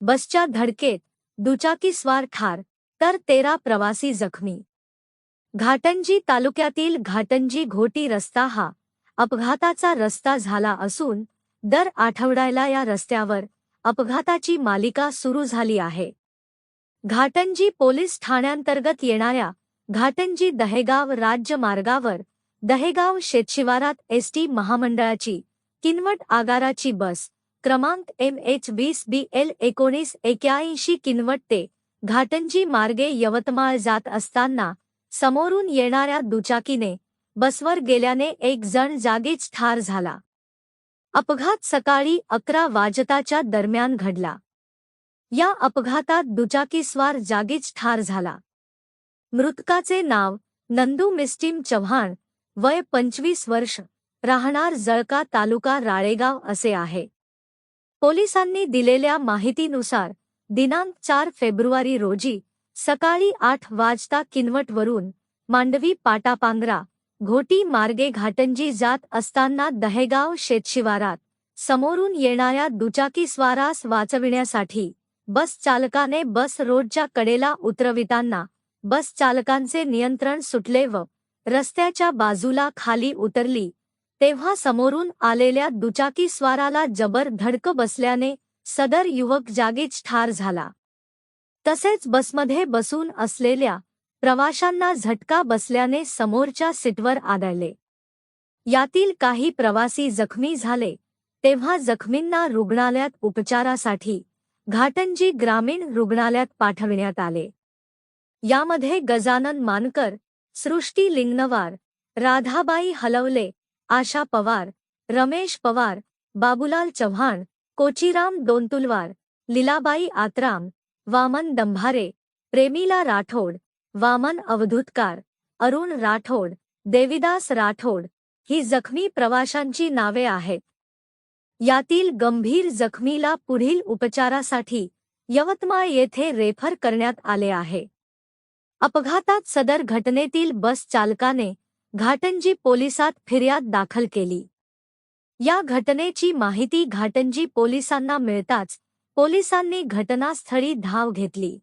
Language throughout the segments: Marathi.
बसच्या धडकेत दुचाकीस्वार ठार तर तेरा प्रवासी जखमी. घाटंजी तालुक्यातील घाटंजी घोटी रस्ता हा अपघाताचा रस्ता झाला असून दर आठवड्याला या रस्त्यावर अपघाताची मालिका सुरू झाली आहे. घाटंजी पोलीस ठाण्यांतर्गत येणाऱ्या घाटंजी दहेगाव राज्य मार्गावर दहेगाव शेतशिवारात एसटी महामंडळाची किनवट आगाराची बस क्रमांक एम एच वीस बी एल एकोणीस एक्याऐंशी किनवट ते घाटंजी मार्गे यवतमाळ जात असताना समोरून येणाऱ्या दुचाकीने बसवर गेल्याने एक जण जागीच ठार झाला. अपघात सकाळी अकरा वाजताच्या दरम्यान घडला. या अपघातात दुचाकीस्वार जागीच ठार झाला. मृतकाचे नाव नंदू मिस्टीम चव्हाण वय पंचवीस वर्ष राहणार जळका तालुका राळेगाव असे आहे. पोलिसांनी दिलेल्या माहितीनुसार दिनांक चार फेब्रुवारी रोजी सकाळी आठ वाजता किनवटवरून मांडवी पाटापांगरा घोटी मार्गे घाटंजी जात असताना दहेगाव शेतशिवारात समोरून येणाऱ्या दुचाकीस्वारास वाचविण्यासाठी बस चालकाने बस रोडच्या कडेला उतरविताना बस चालकांचे नियंत्रण सुटले व रस्त्याच्या बाजूला खाली उतरली. तेव्हा समोरून आलेल्या दुचाकीस्वाराला जबर धडक बसल्याने सदर युवक जागीच ठार झाला. तसेच बसमध्ये बसून असलेल्या प्रवाशांना झटका बसल्याने समोरच्या सीटवर आदळले. यातील काही प्रवासी जखमी झाले तेव्हा जखमींना रुग्णालयात उपचारासाठी घाटंजी ग्रामीण रुग्णालयात पाठविण्यात आले. यामध्ये गजानन मानकर सृष्टी लिंगनवार राधाबाई हलवले आशा पवार रमेश पवार बाबूलाल चव्हाण कोचीराम दोनतुलवार लीलाबाई आत्राम वामन दंभारे प्रेमीला राठोड वामन अवधूतकार अरुण राठोड देविदास राठोड ही जखमी प्रवाशांची नावे आहेत. यातील गंभीर जखमीला पुढील उपचारासाठी यवतमाळ येथे रेफर करण्यात आले आहे. अपघातात सदर घटनेतील बस चालकाने घाटंजी पोलिसात फिर्याद दाखल केली. या घटनेची माहिती घाटंजी पोलिसांना मिळताच पोलिसांनी घटनास्थळी धाव घेतली.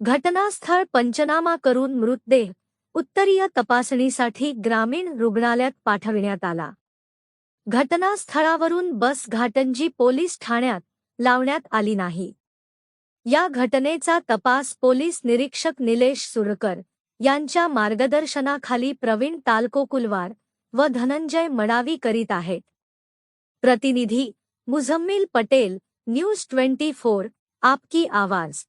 घटनास्थळ पंचनामा करून मृतदेह उत्तरीय तपासणीसाठी ग्रामीण रुग्णालयात पाठविण्यात आला. घटनास्थळावरून बस घाटंजी पोलीस ठाण्यात लावण्यात आली नाही. या घटनेचा तपास पोलीस निरीक्षक निलेश सुरकर यांच्या मार्गदर्शनाखाली प्रवीण तालकोकुलवार व धनंजय मडावी करीत आहेत. प्रतिनिधी Muzammil Patel news twenty four आपकी आवाज.